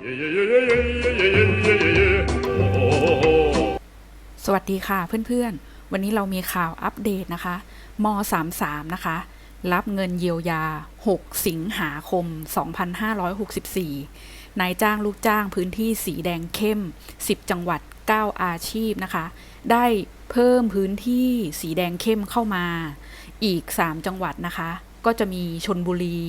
สวัสดีค่ะเพื่อนๆ วันนี้เรามีข่าวอัปเดตนะคะม33นะคะ รับเงินเยียวยา 6 สิงหาคม 2564 นายจ้างลูกจ้างพื้นที่สีแดงเข้ม 10 จังหวัด 9 อาชีพนะคะ ได้เพิ่มพื้นที่สีแดงเข้มเข้ามา อีก 3 จังหวัดนะคะ ก็จะมีชนบุรี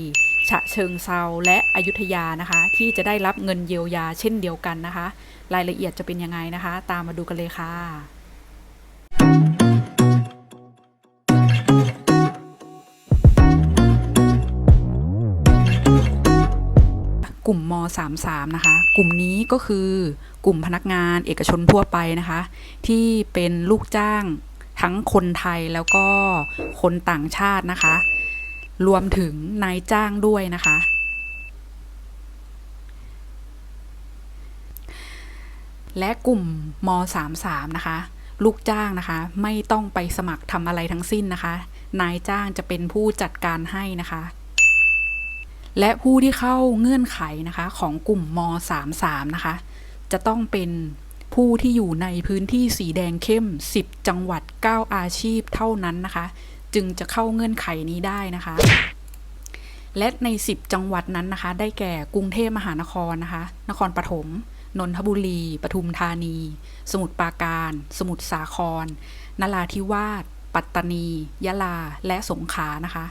ฉะเชิงเซาและอยุธยานะคะ ที่จะได้รับเงินเยียวยาเช่นเดียวกันนะคะ รายละเอียดจะเป็นยังไงนะคะ ตามมาดูกันเลยค่ะกลุ่มม 33 นะคะ กลุ่มนี้ก็คือกลุ่มพนักงานเอกชนทั่วไปนะคะ ที่เป็นลูกจ้างทั้งคนไทยแล้วก็คนต่างชาตินะคะ รวมถึงนายจ้างด้วยนะคะ และกลุ่มม 33 นะคะ ลูกจ้างนะคะ ไม่ต้องไปสมัครทำอะไรทั้งสิ้นนะคะ นายจ้างจะเป็นผู้จัดการให้นะคะและผู้ที่เข้าเงื่อนไขนะคะของกลุ่มม 33 นะคะ จะต้องเป็นผู้ที่อยู่ในพื้นที่สีแดงเข้ม 10 จังหวัด 9 อาชีพเท่านั้นนะคะ จึงจะเข้าเงื่อนไขนี้ได้นะคะ และใน 10 จังหวัดนั้นนะคะ ได้แก่กรุงเทพมหานครนะคะ นครปฐมนนทบุรี ปทุมธานี สมุทรปราการ สมุทรสาคร นราธิวาส ปัตตานี ยะลา และสงขลานะคะ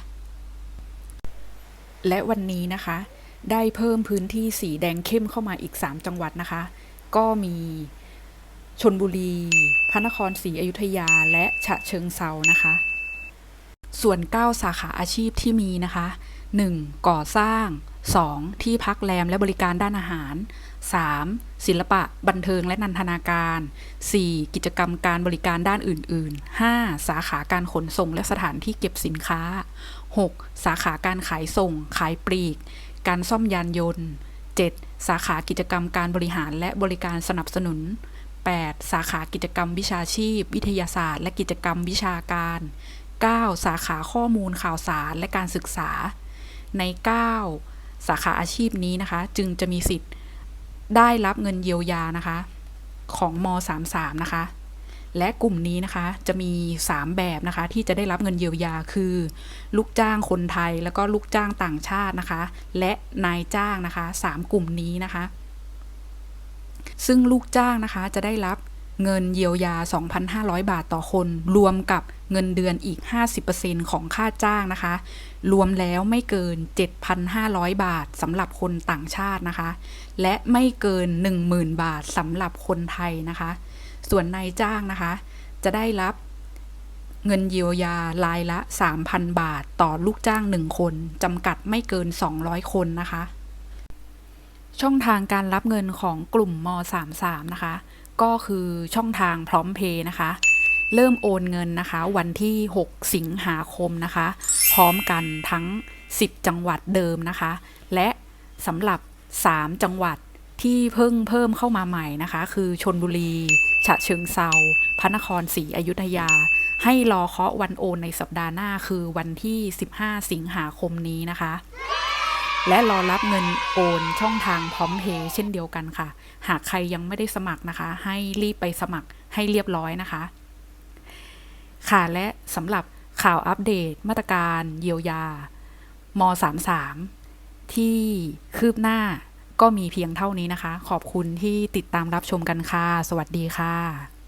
และวันนี้นะคะ ได้เพิ่มพื้นที่สีแดงเข้มเข้ามาอีก 3 จังหวัดนะคะ ก็มีชนบุรี พระนครศรีอยุธยา และฉะเชิงเซานะคะ ส่วน 9 สาขาอาชีพที่มีนะคะ 1. ก่อสร้าง 2. ที่พักแรมและบริการด้านอาหาร 3. ศิลปะ บันเทิงและนันทนาการ 4. กิจกรรมการบริการด้านอื่น ๆ 5. สาขาการขนส่งและสถานที่เก็บสินค้า 6. สาขาการขายส่ง ขายปลีก การซ่อมยานยนต์ 7. สาขากิจกรรมการบริหารและบริการสนับสนุน 8. สาขากิจกรรมวิชาชีพ วิทยาศาสตร์ และกิจกรรมวิชาการ 9. สาขาข้อมูลข่าวสารและการศึกษา ใน 9 สาขาอาชีพนี้นะคะ จึงจะมีสิทธิ์ได้รับเงินเยียวยานะคะ ของม 33 นะคะ และกลุ่มนี้นะคะจะมี 3 แบบนะคะ ที่จะได้รับเงินเยียวยาคือ ลูกจ้างคนไทยแล้วก็ลูกจ้างต่างชาตินะคะ และนายจ้างนะคะ 3 กลุ่มนี้นะคะ ซึ่งลูกจ้างนะคะจะได้รับ เงินเยียวยา 2,500 บาทต่อคน รวมกับเงินเดือนอีก 50%ของค่าจ้างนะคะ รวมแล้วไม่เกิน 7,500 บาทสำหรับคนต่างชาตินะคะ และไม่เกิน 10,000 บาทสำหรับคนไทยนะคะ ส่วนนายจ้างนะคะ จะได้รับเงินเยียวยารายละ 3,000 บาทต่อลูกจ้าง 1 คนจำกัดไม่เกิน 200 คนนะคะ ช่องทางการรับเงินของกลุ่มม 33 นะคะ ก็คือช่องทางพร้อมเพย์นะคะ เริ่มโอนเงินนะคะ วันที่ 6 สิงหาคมนะคะ พร้อมกันทั้ง 10 จังหวัดเดิมนะคะ และสำหรับ 3 จังหวัดที่เพิ่งเพิ่มเข้ามาใหม่นะคะ คือชนบุรี ฉะเชิงเซาพระนครศรีอยุธยา ให้รอเคาะวันโอนในสัปดาห์หน้าคือวันที่ 15 สิงหาคมนี้นะคะ และรอรับเงินโอนช่องทางพร้อมเพย์เช่นเดียวกันค่ะ หากใครยังไม่ได้สมัครนะคะ ให้รีบไปสมัครให้เรียบร้อยนะคะ ค่ะและสำหรับข่าวอัปเดตมาตรการเยียวยาม33ที่คืบหน้าก็มีเพียงเท่านี้นะคะ ขอบคุณที่ติดตามรับชมกันค่ะ สวัสดีค่ะ